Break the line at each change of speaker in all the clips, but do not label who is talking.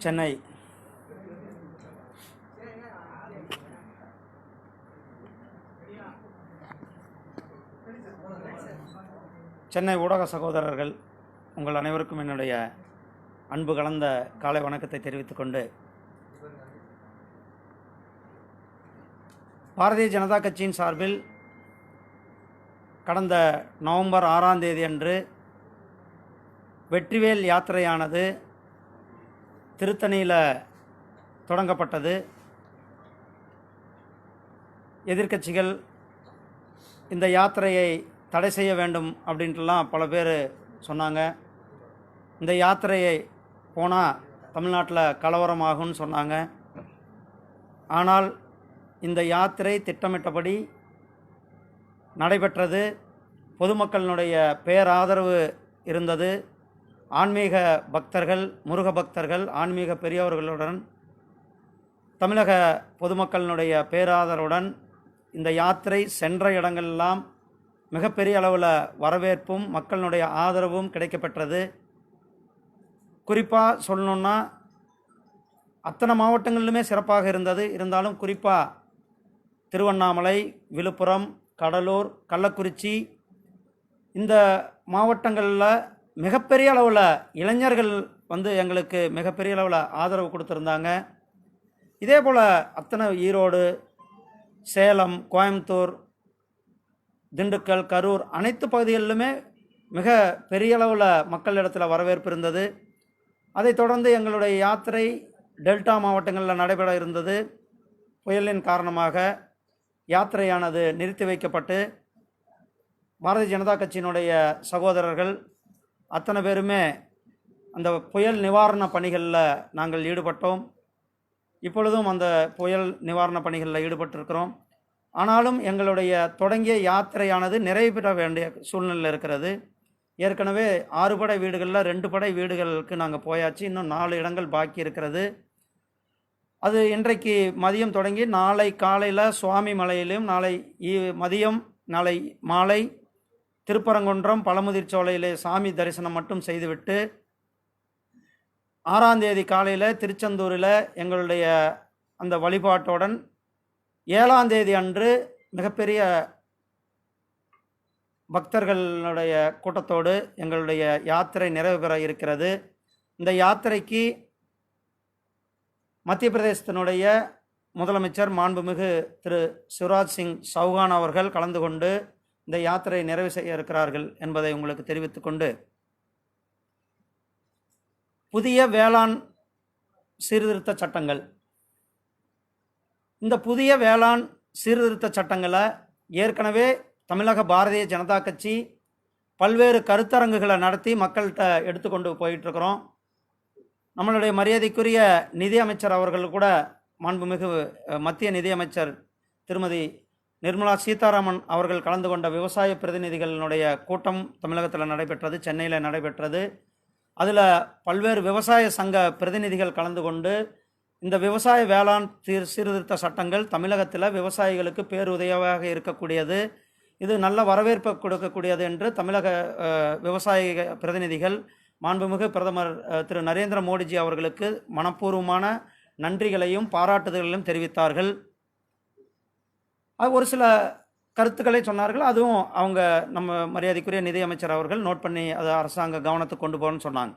சென்னை. சென்னை ஊடக சகோதரர்கள் உங்கள் அனைவருக்கும் என்னுடைய அன்பு கலந்த காலை வணக்கத்தை தெரிவித்துக்கொண்டு பாரதிய ஜனதா கட்சியின் சார்பில் கடந்த நவம்பர் ஆறாம் தேதி அன்று வெற்றிவேல் யாத்திரையானது திருத்தணியில் தொடங்கப்பட்டது. எதிர்க்கட்சிகள் இந்த யாத்திரையை தடை செய்ய வேண்டும் அப்படின்ட்டுலாம் பல பேர் சொன்னாங்க. இந்த யாத்திரையை போனால் தமிழ்நாட்டில் கலவரமாகும்னு சொன்னாங்க. ஆனால் இந்த யாத்திரை திட்டமிட்டபடி நடைபெற்றது. பொதுமக்களினுடைய பேராதரவு இருந்தது. ஆன்மீக பக்தர்கள் முருக பக்தர்கள் ஆன்மீக பெரியவர்களுடன் தமிழக பொதுமக்களினுடைய பேராதரவுடன் இந்த யாத்திரை சென்ற இடங்களெல்லாம் மிகப்பெரிய அளவில் வரவேற்பும் மக்களினுடைய ஆதரவும் கிடைக்கப்பெற்றது. குறிப்பாக சொல்லணுன்னா அத்தனை மாவட்டங்களிலுமே சிறப்பாக இருந்தது. இருந்தாலும் குறிப்பாக திருவண்ணாமலை விழுப்புரம் கடலூர் கள்ளக்குறிச்சி இந்த மாவட்டங்களில் மிகப்பெரிய அளவில் இளைஞர்கள் வந்து எங்களுக்கு மிகப்பெரிய அளவில் ஆதரவு கொடுத்துருந்தாங்க. இதே போல் அத்தனை ஈரோடு சேலம் கோயம்புத்தூர் திண்டுக்கல் கரூர் அனைத்து பகுதிகளிலுமே மிக பெரிய அளவில் மக்களிடத்தில் வரவேற்பு இருந்தது. அதைத் தொடர்ந்து எங்களுடைய யாத்திரை டெல்டா மாவட்டங்களில் நடைபெற இருந்தது. புயலின் காரணமாக யாத்திரையானது நிறுத்தி வைக்கப்பட்டு பாரதிய ஜனதா கட்சியினுடைய சகோதரர்கள் அத்தனை பேருமே அந்த புயல் நிவாரண பணிகளில் நாங்கள் ஈடுபட்டோம். இப்பொழுதும் அந்த புயல் நிவாரண பணிகளில் ஈடுபட்டிருக்கிறோம். ஆனாலும் எங்களுடைய தொடங்கிய யாத்திரையானது நிறைவேற வேண்டிய சூழ்நிலை இருக்கிறது. ஏற்கனவே ஆறு படை வீடுகளில் ரெண்டு படை வீடுகளுக்கு நாங்கள் போயாச்சு. இன்னும் நாலு இடங்கள் பாக்கி இருக்கிறது. அது இன்றைக்கு மதியம் தொடங்கி நாளை காலையில் சுவாமி மலையிலும் நாளை ஈ- மதியம் நாளை மாலை திருப்பரங்குன்றம் பழமுதிர்ச்சோலையிலே சாமி தரிசனம் மட்டும் செய்துவிட்டு ஆறாம் தேதி காலையில் திருச்செந்தூரில் எங்களுடைய அந்த வழிபாட்டுடன் ஏழாம் தேதி அன்று மிகப்பெரிய பக்தர்களுடைய கூட்டத்தோடு எங்களுடைய யாத்திரை நிறைவு பெற இருக்கிறது. இந்த யாத்திரைக்கு மத்திய பிரதேசத்தினுடைய முதலமைச்சர் மாண்புமிகு திரு சிவராஜ் சிங் சௌகான் அவர்கள் கலந்து கொண்டு இந்த யாத்திரை நிறைவு செய்ய இருக்கிறார்கள் என்பதை உங்களுக்கு தெரிவித்துக்கொண்டு புதிய வேளாண் சீர்திருத்த சட்டங்கள். இந்த புதிய வேளாண் சீர்திருத்த சட்டங்களை ஏற்கனவே தமிழக பாரதிய ஜனதா கட்சி பல்வேறு கருத்தரங்குகளை நடத்தி மக்கள்கிட்ட எடுத்துக்கொண்டு போயிட்டுருக்குறோம். நம்மளுடைய மரியாதைக்குரிய நிதி அமைச்சர் அவர்கள் கூட மாண்புமிகு மத்திய நிதியமைச்சர் திருமதி நிர்மலா சீதாராமன் அவர்கள் கலந்து கொண்ட விவசாய பிரதிநிதிகளினுடைய கூட்டம் தமிழகத்தில் நடைபெற்றது சென்னையில் நடைபெற்றது. அதில் பல்வேறு விவசாய சங்க பிரதிநிதிகள் கலந்து கொண்டு இந்த விவசாய வேளாண் சீர் சீர்திருத்த சட்டங்கள் தமிழகத்தில் விவசாயிகளுக்கு பேருதவியாக இருக்கக்கூடியது. இது நல்ல வரவேற்பை கொடுக்கக்கூடியது என்று தமிழக விவசாய பிரதிநிதிகள் மாண்புமிகு பிரதமர் திரு நரேந்திர மோடிஜி அவர்களுக்கு மனப்பூர்வமான நன்றிகளையும் பாராட்டுதல்களையும் தெரிவித்தார்கள். அது ஒரு சில கருத்துக்களை சொன்னார்கள். அதுவும் அவங்க நம்ம மரியாதைக்குரிய நிதியமைச்சர் அவர்கள் நோட் பண்ணி அதை அரசாங்க கவனத்துக்கு கொண்டு போகணும்னு சொன்னாங்க.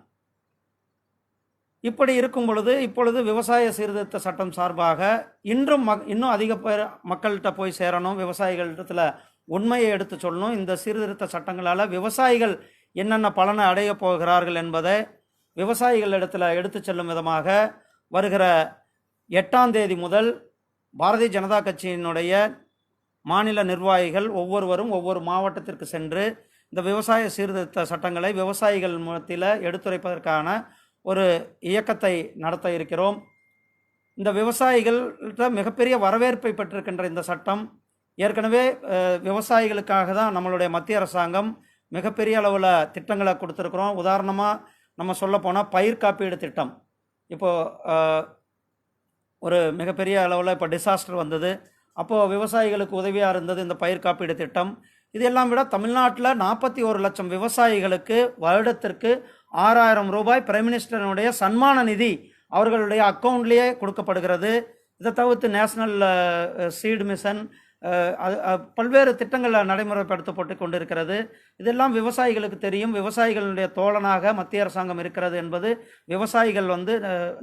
இப்படி இருக்கும் பொழுது இப்பொழுது விவசாய சீர்திருத்த சட்டம் சார்பாக இன்றும் மக் இன்னும் அதிக பேர் மக்கள்கிட்ட போய் சேரணும் விவசாயிகளிடத்தில் உண்மையை எடுத்து சொல்லணும். இந்த சீர்திருத்த சட்டங்களால் விவசாயிகள் என்னென்ன பலனை அடையப் போகிறார்கள் என்பதை விவசாயிகளிடத்தில் எடுத்து செல்லும் விதமாக வருகிற எட்டாம் தேதி முதல் பாரதிய ஜனதா கட்சியினுடைய மாநில நிர்வாகிகள் ஒவ்வொருவரும் ஒவ்வொரு மாவட்டத்திற்கு சென்று இந்த விவசாய சீர்திருத்த சட்டங்களை விவசாயிகள் மூலத்தில் எடுத்துரைப்பதற்கான ஒரு இயக்கத்தை நடத்த இருக்கிறோம். இந்த விவசாயிகள்கிட்ட மிகப்பெரிய வரவேற்பை பெற்றிருக்கின்ற இந்த சட்டம் ஏற்கனவே விவசாயிகளுக்காக தான் நம்மளுடைய மத்திய அரசாங்கம் மிகப்பெரிய அளவில் திட்டங்களை கொடுத்துருக்குறோம். உதாரணமாக நம்ம சொல்ல போனால் பயிர் காப்பீடு திட்டம். இப்போது ஒரு மிகப்பெரிய அளவில் இப்போ டிசாஸ்டர் வந்தது. அப்போது விவசாயிகளுக்கு உதவியாக இருந்தது இந்த பயிர் காப்பீடு திட்டம். இதெல்லாம் விட தமிழ்நாட்டில் நாற்பத்தி ஒரு லட்சம் விவசாயிகளுக்கு வருடத்திற்கு ஆறாயிரம் ரூபாய் பிரைம் மினிஸ்டரினுடைய சன்மான நிதி அவர்களுடைய அக்கௌண்ட்லேயே கொடுக்கப்படுகிறது. இதை தவிர்த்து நேஷனல் சீடு மிஷன் பல்வேறு திட்டங்கள் நடைமுறைப்படுத்தப்பட்டு கொண்டிருக்கிறது. இதெல்லாம் விவசாயிகளுக்கு தெரியும். விவசாயிகளுடைய தோழனாக மத்திய அரசாங்கம் இருக்கிறது என்பது விவசாயிகள் வந்து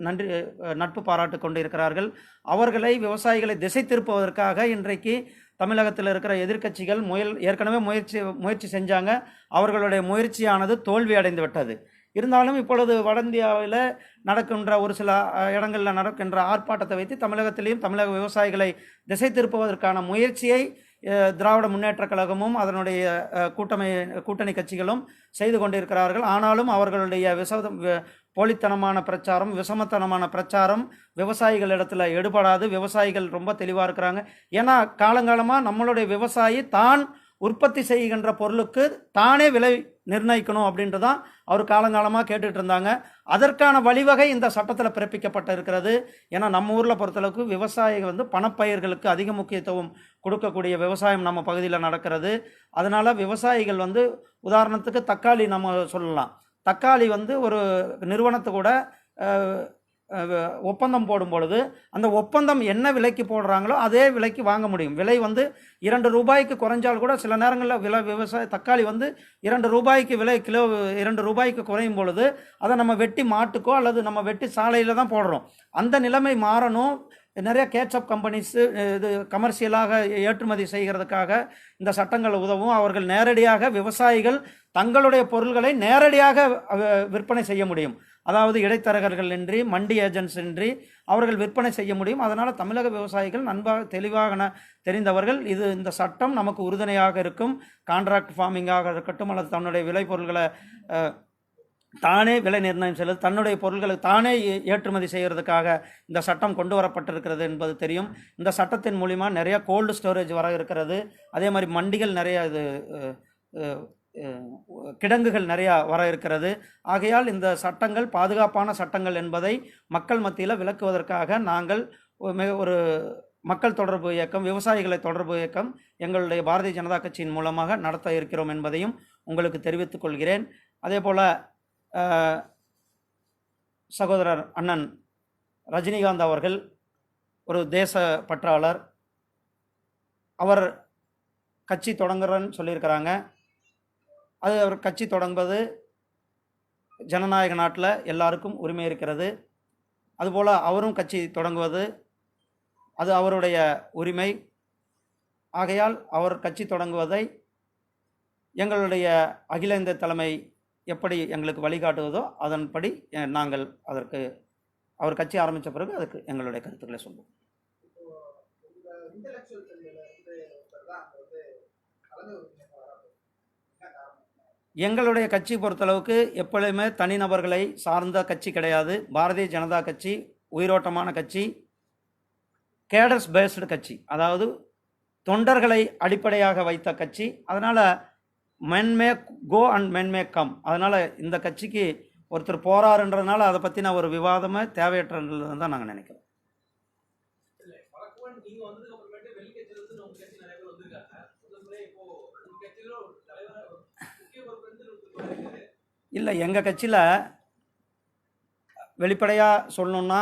நன்றி நட்பு பாராட்டு கொண்டிருக்கிறார்கள். அவர்களை விவசாயிகளை திசை திருப்புவதற்காக இன்றைக்கு தமிழகத்தில் இருக்கிற எதிர்க்கட்சிகள் முயல் ஏற்கனவே முயற்சி முயற்சி செஞ்சாங்க. அவர்களுடைய முயற்சியானது தோல்வி அடைந்து விட்டது. இருந்தாலும் இப்பொழுது வட இந்தியாவில் நடக்கின்ற ஒரு சில இடங்களில் நடக்கின்ற ஆர்ப்பாட்டத்தை வைத்து தமிழகத்திலையும் தமிழக விவசாயிகளை திசை திருப்புவதற்கான முயற்சியை திராவிட முன்னேற்றக் கழகமும் அதனுடைய கூட்டமை கூட்டணி கட்சிகளும் செய்து கொண்டிருக்கிறார்கள். ஆனாலும் அவர்களுடைய விசதம் போலித்தனமான பிரச்சாரம் விஷமத்தனமான பிரச்சாரம் விவசாயிகள் இடத்துல எடுபடாது. விவசாயிகள் ரொம்ப தெளிவாக இருக்கிறாங்க. ஏன்னா காலங்காலமாக நம்மளுடைய விவசாயி தான் உற்பத்தி செய்கின்ற பொருளுக்கு தானே விலை நிர்ணயிக்கணும் அப்படின்ட்டு தான் அவர் காலங்காலமாக கேட்டுட்டு இருந்தாங்க அதற்கான வழிவகை இந்த சட்டத்தில் பிறப்பிக்கப்பட்டு இருக்கிறது ஏன்னா நம்ம ஊரில் பொறுத்தளவுக்கு விவசாயிகள் வந்து பணப்பயிர்களுக்கு அதிக முக்கியத்துவம் கொடுக்கக்கூடிய விவசாயம் நம்ம பகுதியில் நடக்கிறது. அதனால் விவசாயிகள் வந்து உதாரணத்துக்கு தக்காளி நம்ம சொல்லலாம். தக்காளி வந்து ஒரு நிறுவனத்து கூட ஒப்பந்தம் போடும் பொழுது அந்த ஒப்பந்தம் என்ன விலைக்கு போடுறாங்களோ அதே விலைக்கு வாங்க முடியும். விலை வந்து இரண்டு ரூபாய்க்கு குறைஞ்சால் கூட சில நேரங்களில் விலை விவசாய தக்காளி வந்து இரண்டு ரூபாய்க்கு விலை கிலோ இரண்டு ரூபாய்க்கு குறையும் பொழுது அதை நம்ம வெட்டி மாட்டுக்கோ அல்லது நம்ம வெட்டி சாலையில் தான் போடுறோம். அந்த நிலைமை மாறணும். நிறைய கேட்சப் கம்பெனிஸு இது கமர்ஷியலாக ஏற்றுமதி செய்கிறதுக்காக இந்த சட்டங்கள் உதவும். அவர்கள் நேரடியாக விவசாயிகள் தங்களுடைய பொருள்களை நேரடியாக விற்பனை செய்ய முடியும். அதாவது இடைத்தரகர்கள் இன்றி மண்டி ஏஜென்ட்ஸ் இன்றி அவர்கள் விற்பனை செய்ய முடியும். அதனால் தமிழக விவசாயிகள் நன்பாக தெளிவாக தெரிந்தவர்கள் இது இந்த சட்டம் நமக்கு உறுதுணையாக இருக்கும். கான்ட்ராக்ட் ஃபார்மிங்காக இருக்கட்டும் அல்லது தன்னுடைய விளைபொருள்களை தானே விலை நிர்ணயம் செய்வது தன்னுடைய பொருட்களை தானே ஏற்றுமதி செய்கிறதுக்காக இந்த சட்டம் கொண்டு வரப்பட்டிருக்கிறது என்பது தெரியும். இந்த சட்டத்தின் மூலிமா நிறைய கோல்டு ஸ்டோரேஜ் வர இருக்கிறது. அதே மாதிரி மண்டிகள் நிறைய இது கிடங்குகள் நிறையா வர இருக்கிறது. ஆகையால் இந்த சட்டங்கள் பாதுகாப்பான சட்டங்கள் என்பதை மக்கள் மத்தியில் விளக்குவதற்காக நாங்கள் மிக ஒரு மக்கள் தொடர்பு இயக்கம் விவசாயிகளை தொடர்பு இயக்கம் எங்களுடைய பாரதிய ஜனதா கட்சியின் மூலமாக நடத்த இருக்கிறோம் என்பதையும் உங்களுக்கு தெரிவித்துக் கொள்கிறேன். அதே போல் சகோதரர் அண்ணன் ரஜினிகாந்த் அவர்கள் ஒரு தேச பற்றாளர். அவர் கட்சி தொடங்குறன்னு சொல்லியிருக்கிறாங்க. அது அவர் கட்சி தொடங்குவது ஜனநாயக நாட்டில் எல்லாருக்கும் உரிமை இருக்கிறது. அதுபோல் அவரும் கட்சி தொடங்குவது அது அவருடைய உரிமை. ஆகையால் அவர் கட்சி தொடங்குவதை எங்களுடைய அகில இந்திய தலைமை எப்படி எங்களுக்கு வழிகாட்டுவதோ அதன்படி நாங்கள் அதற்கு அவர் கட்சி ஆரம்பித்த பிறகு அதுக்கு எங்களுடைய கருத்துக்களை சொல்லுவோம்
வந்து கலந்து
எங்களுடைய கட்சி பொறுத்தளவுக்கு எப்பொழுதுமே தனிநபர்களை சார்ந்த கட்சி கிடையாது. பாரதிய ஜனதா கட்சி உயிரோட்டமான கட்சி கேடர்ஸ் பேஸ்டு கட்சி அதாவது தொண்டர்களை அடிப்படையாக வைத்த கட்சி. அதனால் men may go and men may come அதனால் இந்த கட்சிக்கு ஒருத்தர் போறாருன்றதுனால அதை பற்றின ஒரு விவாதமே தேவையற்றதுன்னு தான் நாங்கள் நினைக்கிறோம்
இல்ல வழக்கமா நீங்க வந்ததுக்கு அப்புறமேட்டு வெளிக்கட்சியில இருந்து நம்ம கட்சி நிறைய பேர் வந்திருக்காங்க முதல் முறை இப்போ உங்க கட்சியில ஒரு தலைவரா ஒரு முக்கிய பொறுப்பு இருந்து ஒருத்தர் இருக்காரு
இல்லை எங்கள் கட்சியில் வெளிப்படையாக சொல்லணுன்னா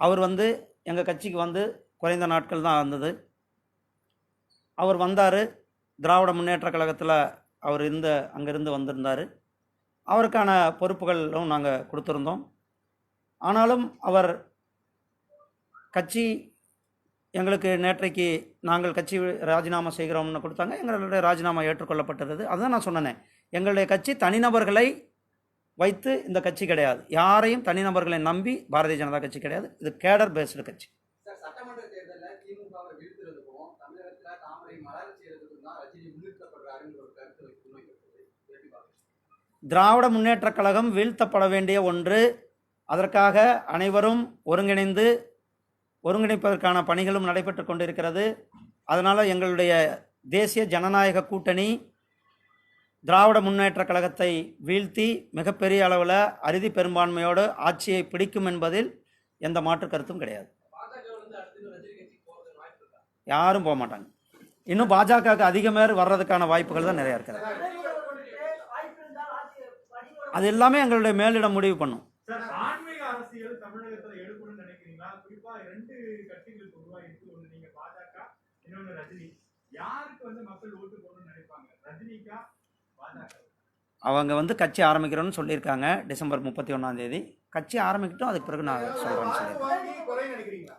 அவர் வந்து எங்கள் கட்சிக்கு வந்து குறைந்த நாட்கள் தான் வந்தது அவர் வந்தார் திராவிட முன்னேற்ற கழகத்தில் அவர் இருந்த அங்கேருந்து வந்திருந்தார். அவருக்கான பொறுப்புகளும் நாங்கள் கொடுத்துருந்தோம். ஆனாலும் அவர் கட்சி எங்களுக்கு நேற்றைக்கு நாங்கள் கட்சி ராஜினாமா செய்கிறோம்னு கொடுத்தாங்க. எங்களுடைய ராஜினாமா ஏற்றுக்கொள்ளப்பட்டது அதுதான் நான் சொன்னேனே. எங்களுடைய கட்சி தனிநபர்களை வைத்து இந்த கட்சி கிடையாது. யாரையும் தனிநபர்களை நம்பி பாரதிய ஜனதா கட்சி கிடையாது. இது கேடர் பேஸ்டு கட்சி. திராவிட முன்னேற்றக் கழகம் வீழ்த்தப்பட வேண்டிய ஒன்று. அதற்காக அனைவரும் ஒருங்கிணைந்து ஒருங்கிணைப்பதற்கான பணிகளும் நடைபெற்று கொண்டிருக்கிறது. அதனால் எங்களுடைய தேசிய ஜனநாயக கூட்டணி திராவிட முன்னேற்ற கழகத்தை வீழ்த்தி மிகப்பெரிய அளவில் அறுதி பெரும்பான்மையோடு ஆட்சியை பிடிக்கும் என்பதில் எந்த மாற்று கருத்தும் கிடையாது. யாரும் போக மாட்டாங்க. இன்னும் பாஜகவுக்கு அதிக பேர் வர்றதுக்கான வாய்ப்புகள் தான் நிறையா இருக்கிறது. அது எல்லாமே எங்களுடைய மேலிடம் முடிவு பண்ணும். அவங்க வந்து கட்சி ஆரம்பிக்கிறோன்னு சொல்லியிருக்காங்க டிசம்பர் முப்பத்தி ஒன்றாந்தேதி கட்சி ஆரம்பிக்கிட்டோம் அதுக்கு பிறகு நான் சொல்கிறேன்னு சொல்லியிருக்கேன்.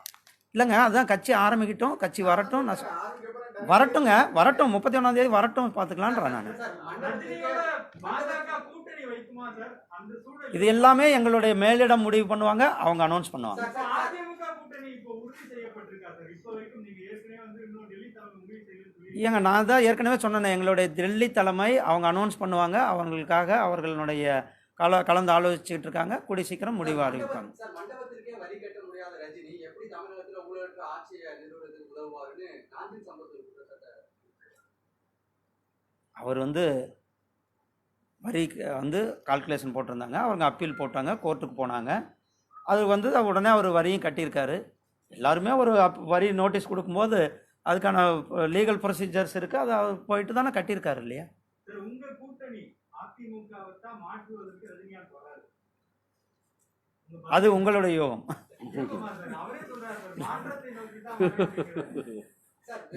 இல்லைங்க அதுதான் கட்சி ஆரம்பிக்கட்டும் கட்சி வரட்டும் நான் சொ- வரட்டுங்க வரட்டும் முப்பத்தி ஒன்றாந்தேதி வரட்டும் பார்த்துக்கலான்றேன் நான். இது எல்லாமே எங்களுடைய மேலிடம் முடிவு பண்ணுவாங்க அவங்க அனௌன்ஸ் பண்ணுவாங்க
இப்ப அதிமுக கூட்டணி இப்போ உறுதி செய்யப்பட்டிருக்கா சார் இப்போ வரைக்கும் நீங்க ஏற்கனவே வந்து இன்னும் டெல்லி தலைமை முடிவு செய்யணும்னு சொல்லி
ஏங்க நான் தான் ஏற்கனவே சொன்னேன் எங்களுடைய டெல்லி தலைமை அவங்க அனௌன்ஸ் பண்ணுவாங்க அவங்களுக்காக அவர்களுடைய கல கலந்து ஆலோசிச்சுட்டு இருக்காங்க கூடி சீக்கிரம் முடிவு அறிவிப்பாங்க அவர் வந்து வரி வந்து கால்குலேஷன் போட்டிருந்தாங்க அவங்க அப்பீல் போட்டாங்க கோர்ட்டுக்கு போனாங்க. அது வந்து உடனே அவர் வரியும் கட்டியிருக்காரு. எல்லாருமே ஒரு அப்- வரி நோட்டீஸ் கொடுக்கும்போது அதுக்கான லீகல் ப்ரொசீஜர்ஸ் இருக்குது அதை போயிட்டு தானே கட்டியிருக்காரு இல்லையா? அது உங்களுடைய யோகம்.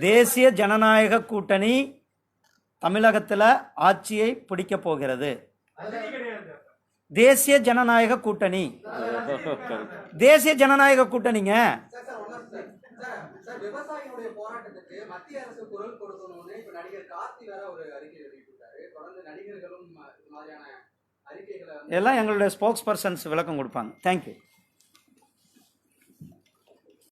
தேசிய ஜனநாயக கூட்டணி தமிழகத்தில் ஆட்சியை பிடிக்கப் போகிறது. தேசிய ஜனநாயக கூட்டணி. தேசிய ஜனநாயக கூட்டணிங்க.
சார் விவசாயிகளுடைய போராட்டத்துக்கு மத்திய அரசு குரல் கொடுக்கணும்னு இப்ப நடிகர் கார்த்தி வேற ஒரு அறிக்கை வெளியிட்டிருக்காரு. தொடர்ந்து நடிகர்களும் இது மாதிரியான அறிக்கைகளை
எல்லாம் எங்களுடைய ஸ்போக்ஸ் பர்சன்ஸ் விளக்கம் கொடுப்பாங்க. தேங்க்யூ